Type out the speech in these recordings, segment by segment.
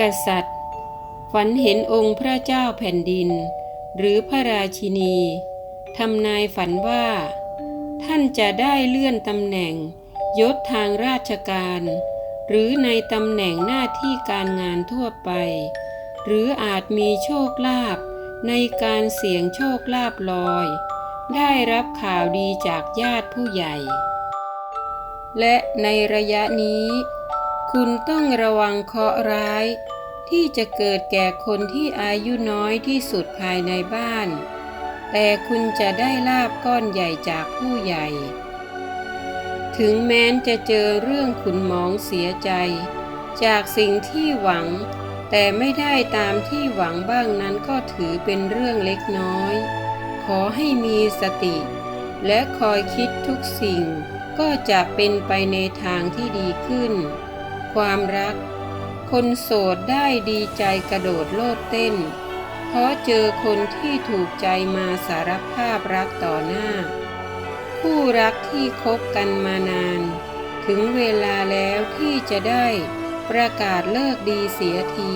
กษัตริย์ ฝันเห็นองค์พระเจ้าแผ่นดิน หรือพระราชินีทำนายฝันว่า ท่านจะได้เลื่อนตำแหน่งยศทางราชการ หรือในตำแหน่งหน้าที่การงานทั่วไป หรืออาจมีโชคลาภในการเสี่ยงโชคลาภลอย ได้รับข่าวดีจากญาติผู้ใหญ่ และในระยะนี้ คุณต้องระวังเคราะห์ร้าย ที่จะเกิดแก่คนที่อายุน้อยที่สุดภายในบ้าน แต่คุณจะได้ลาบก้อนใหญ่จากผู้ใหญ่ ถึงแม้นจะเจอเรื่องขุนหมองเสียใจ จากสิ่งที่หวัง แต่ไม่ได้ตามที่หวังบ้างนั้นก็ถือเป็นเรื่องเล็กน้อย ขอให้มีสติ และคอยคิดทุกสิ่งก็จะเป็นไปในทางที่ดีขึ้น ความรัก คนโสดได้ดีใจกระโดดโลดเต้น เพราะเจอคนที่ถูกใจมาสารภาพรักต่อหน้า คู่รักที่คบกันมานาน ถึงเวลาแล้วที่จะได้ประกาศเลิกดีเสียที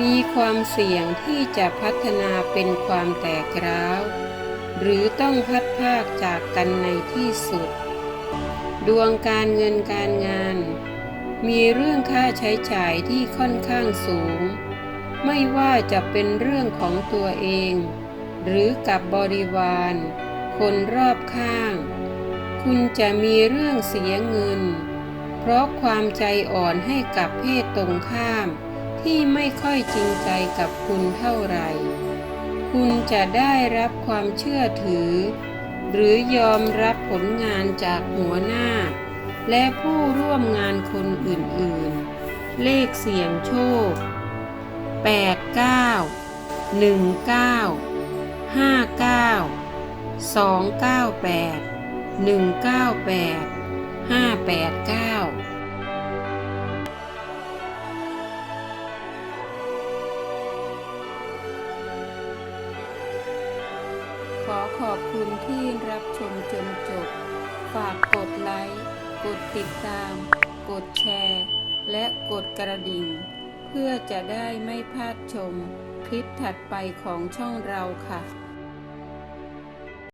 มีความเสี่ยงที่จะพัฒนาเป็นความแตกร้าวหรือต้องพัดภาคจากกันในที่สุด ดวงการเงินการงาน มีเรื่องค่าใช้จ่ายที่ค่อนข้างสูง ไม่ว่าจะเป็นเรื่องของตัวเอง หรือกับบริวาร คนรอบข้าง คุณจะมีเรื่องเสียเงิน เพราะความใจอ่อนให้กับเพศตรงข้าม ที่ไม่ค่อยจริงใจกับคุณเท่าไหร่ คุณจะได้รับความเชื่อถือ หรือยอมรับผลงานจากหัวหน้า และผู้ร่วมงานคน เลขเสี่ยงโชค 8 9 1 9 5 9 2 9 8 1 9 8 5 8 9ขอขอบคุณที่รับชมจนจบ ฝากกดไลค์ กดติดตาม กดแชร์ และกดกระดิ่ง เพื่อจะได้ไม่พลาดชมคลิปถัดไปของช่องเราค่ะ